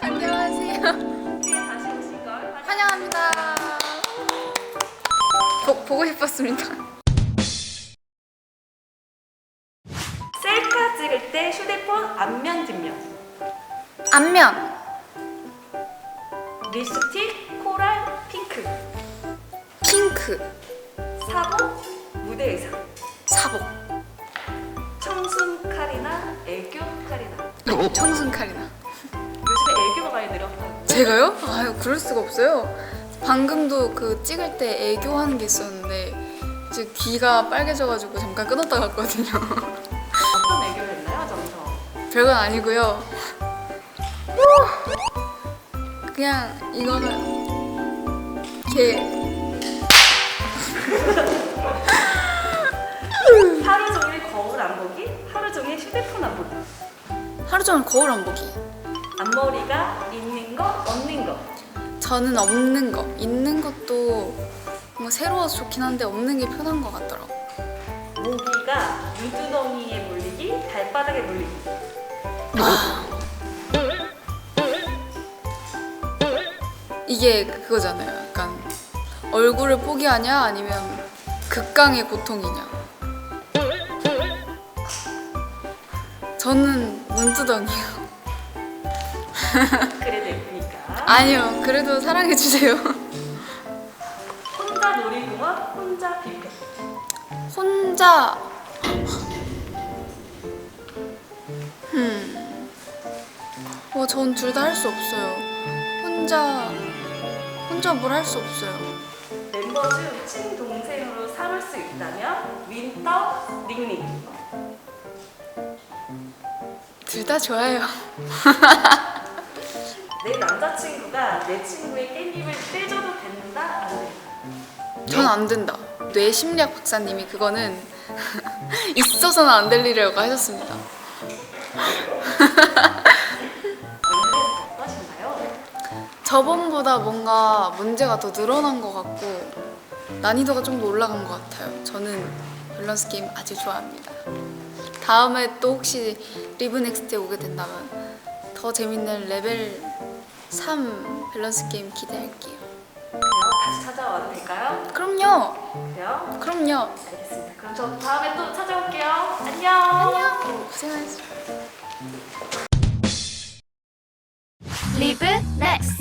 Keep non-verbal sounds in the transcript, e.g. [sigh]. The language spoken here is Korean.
안녕하세요. 다시 오신 걸 환영합니다. 보, 보고 싶었습니다. 셀카 찍을 때 휴대폰 앞면 뒷면 안면, 립스틱 코랄 핑크 핑크, 사복 무대 의상 사복, 청순 카리나 애교 카리나 청순 카리나. 제가요? 아유, 그럴 수가 없어요. 방금도 그 찍을 때 애교하는 게 있었는데 이제 귀가 빨개져가지고 잠깐 끊었다 갔거든요. 어떤 애교를 했나요 점점 별건 아니고요. 그냥 이거는 이렇게 [laughs] 하루 종일 거울 안 보기 하루 종일 휴대폰 안 보기 하루 종일 거울 안 보기. 앞머리가 거 저는 없는 거, 있는 것도 뭔가 새로워서 좋긴 한데 없는 게 편한 것 같더라고. 모기가 눈두덩이에 물리기 발바닥에 물리기 이게 그거잖아요. 약간 얼굴을 포기하냐 아니면 극강의 고통이냐. 저는 눈두덩이요. [laughs] 그래도 예쁘니까 아니요, 그래도 사랑해 주세요. 혼자 놀이공원 혼자 뷔페 혼자 음. 뭐전둘 다 할 수 없어요. 혼자 혼자 뭘 할 수 없어요. 멤버 중 친동생으로 삼을 수 있다면 윈터, 닝닝 둘 다 좋아요. [laughs] 내 남자친구가 내 친구의 깻잎을 떼줘도 된다? 안 된다? 전 안 된다. 뇌 심리학 박사님이 그거는 [laughs] 있어서는 안 될 일이라고 하셨습니다. 어떠신가요? [laughs] 저번보다 뭔가 문제가 더 늘어난 것 같고 난이도가 좀 더 올라간 것 같아요. 저는 밸런스 게임 아주 좋아합니다. 다음에 또 혹시 리브넥스트에 오게 된다면 더 재밌는 레벨 3 밸런스 게임 기대할게요. 그래요? 다시 찾아와도 될까요? 그럼요. 그래요? 그럼요. 알겠습니다. 그럼 저 다음에 또 찾아올게요. 안녕. 안녕. 고생하셨습니다. 리브 넥스트